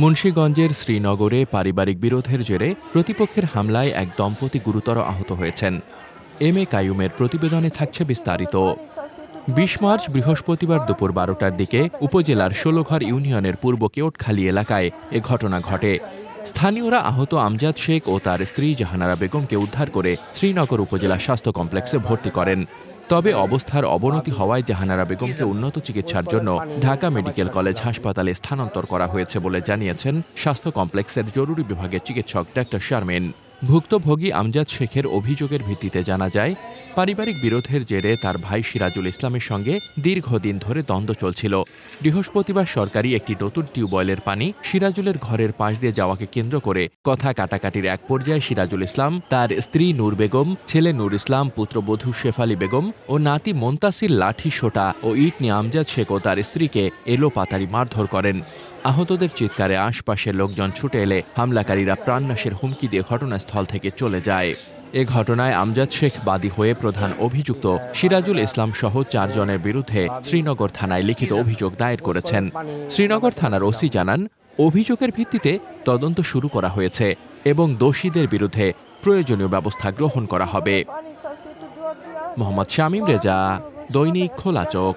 মুন্সীগঞ্জের শ্রীনগরে পারিবারিক বিরোধের জেরে প্রতিপক্ষের হামলায় এক দম্পতি গুরুতর আহত হয়েছেন। এম এ কায়ুমের প্রতিবেদনে থাকছে বিস্তারিত। বিশ মার্চ বৃহস্পতিবার দুপুর বারোটার দিকে উপজেলার ষোলঘর ইউনিয়নের পূর্ব কেওটখালী এলাকায় এ ঘটনা ঘটে। স্থানীয়রা আহত আমজাদ শেখ ও তার স্ত্রী জাহানারা বেগমকে উদ্ধার করে শ্রীনগর উপজেলা স্বাস্থ্য কমপ্লেক্সে ভর্তি করেন। তবে অবস্থার অবনতি হওয়ায় জাহানারা বেগমকে উন্নত চিকিৎসার জন্য ঢাকা মেডিকেল কলেজ হাসপাতালে স্থানান্তর করা হয়েছে বলে জানিয়েছেন স্বাস্থ্য কমপ্লেক্সের জরুরি বিভাগের চিকিৎসক ডাক্তার শারমিন। ভুক্তভোগী আমজাদ শেখের অভিযোগের ভিত্তিতে জানা যায়, পারিবারিক বিরোধের জেরে তার ভাই সিরাজুল ইসলামের সঙ্গে দীর্ঘদিন ধরে দ্বন্দ্ব চলছিল। বৃহস্পতিবার সরকারি একটি নতুন টিউবওয়েলের পানি সিরাজুলের ঘরের পাশ দিয়ে যাওয়াকে কেন্দ্র করে কথা কাটাকাটির এক পর্যায়ে সিরাজুল ইসলাম, তার স্ত্রী নূর বেগম, ছেলে নূর ইসলাম, পুত্রবধূ শেফালি বেগম ও নাতি মন্তাসির লাঠি সোটা ও ইট নিয়ে আমজাদ শেখ ও তার স্ত্রীকে এলো পাতারি মারধর করেন। আহতদের চিৎকারে আশপাশের লোকজন ছুটে এলে হামলাকারীরা প্রাণনাশের হুমকি দিয়ে ঘটনাস্থল থেকে চলে যায়। এ ঘটনায় আমজাদ শেখ বাদী হয়ে প্রধান অভিযুক্ত সিরাজুল ইসলাম সহ চারজনের বিরুদ্ধে শ্রীনগর থানায় লিখিত অভিযোগ দায়ের করেছেন। শ্রীনগর থানার ওসি জানান, অভিযোগের ভিত্তিতে তদন্ত শুরু করা হয়েছে এবং দোষীদের বিরুদ্ধে প্রয়োজনীয় ব্যবস্থা গ্রহণ করা হবে। মোহাম্মদ শামীম রেজা, দৈনিক খোলা চোখ।